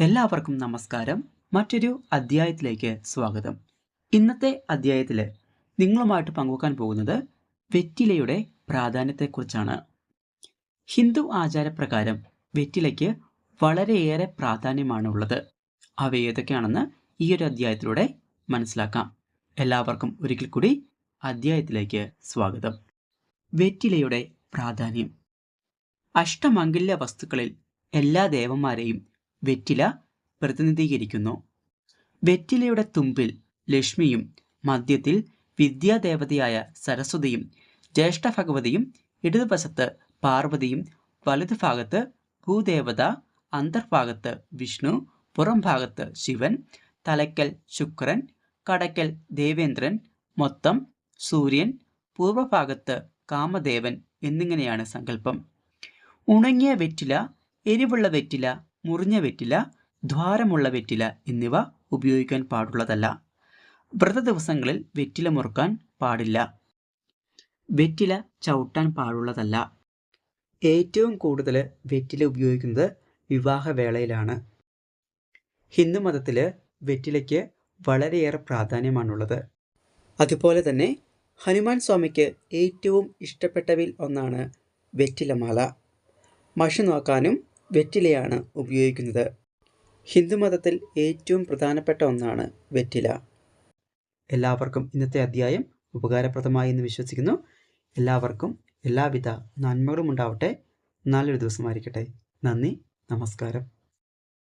എല്ലാവർക്കും നമസ്കാരം. മറ്റൊരു അധ്യായത്തിലേക്ക് സ്വാഗതം. ഇന്നത്തെ അധ്യായത്തിൽ നിങ്ങളുമായിട്ട് പങ്കുവെക്കാൻ പോകുന്നത് വെറ്റിലയുടെ പ്രാധാന്യത്തെക്കുറിച്ചാണ്. ഹിന്ദു ആചാരപ്രകാരം വെറ്റിലയ്ക്ക് വളരെയേറെ പ്രാധാന്യമാണ് ഉള്ളത് അവ ഏതൊക്കെയാണെന്ന് ഈ ഒരു അധ്യായത്തിലൂടെ മനസ്സിലാക്കാം. എല്ലാവർക്കും ഒരിക്കൽ കൂടി അധ്യായത്തിലേക്ക് സ്വാഗതം. വെറ്റിലയുടെ പ്രാധാന്യം. അഷ്ടമംഗല്യ വസ്തുക്കളിൽ എല്ലാ ദേവന്മാരെയും വെറ്റില പ്രതിനിധീകരിക്കുന്നു. വെറ്റിലയുടെ തുമ്പിൽ ലക്ഷ്മിയും മധ്യത്തിൽ വിദ്യാദേവതയായ സരസ്വതിയും ജ്യേഷ്ഠ ഭഗവതിയും ഇടതുവശത്ത് പാർവതിയും വലതുഭാഗത്ത് ഭൂദേവത അന്തർഭാഗത്ത് വിഷ്ണു പുറം ഭാഗത്ത് ശിവൻ തലയ്ക്കൽ ശുക്രൻ കടയ്ക്കൽ ദേവേന്ദ്രൻ മൊത്തം സൂര്യൻ പൂർവഭാഗത്ത് കാമദേവൻ എന്നിങ്ങനെയാണ് സങ്കല്പം. ഉണങ്ങിയ വെറ്റില എരിവുള്ള വെറ്റില മുറിഞ്ഞ വെറ്റില ദ്വാരമുള്ള വെറ്റില എന്നിവ ഉപയോഗിക്കാൻ പാടുള്ളതല്ല. വ്രത ദിവസങ്ങളിൽ വെറ്റില മുറുക്കാൻ പാടില്ല. വെറ്റില ചവിട്ടാൻ പാടുള്ളതല്ല. ഏറ്റവും കൂടുതൽ വെറ്റില ഉപയോഗിക്കുന്നത് വിവാഹവേളയിലാണ്. ഹിന്ദുമതത്തിൽ വെറ്റിലയ്ക്ക് വളരെയേറെ പ്രാധാന്യമാണുള്ളത്. അതുപോലെ തന്നെ ഹനുമാൻ സ്വാമിക്ക് ഏറ്റവും ഇഷ്ടപ്പെട്ടവയിൽ ഒന്നാണ് വെറ്റിലമാല. മഷി നോക്കാനും വെറ്റിലയാണ് ഉപയോഗിക്കുന്നത്. ഹിന്ദുമതത്തിൽ ഏറ്റവും പ്രധാനപ്പെട്ട ഒന്നാണ് വെറ്റില. എല്ലാവർക്കും ഇന്നത്തെ അധ്യായം ഉപകാരപ്രദമായി എന്ന് വിശ്വസിക്കുന്നു. എല്ലാവർക്കും എല്ലാവിധ നന്മകളും ഉണ്ടാവട്ടെ. നല്ലൊരു ദിവസമായിരിക്കട്ടെ നന്ദി. നമസ്കാരം.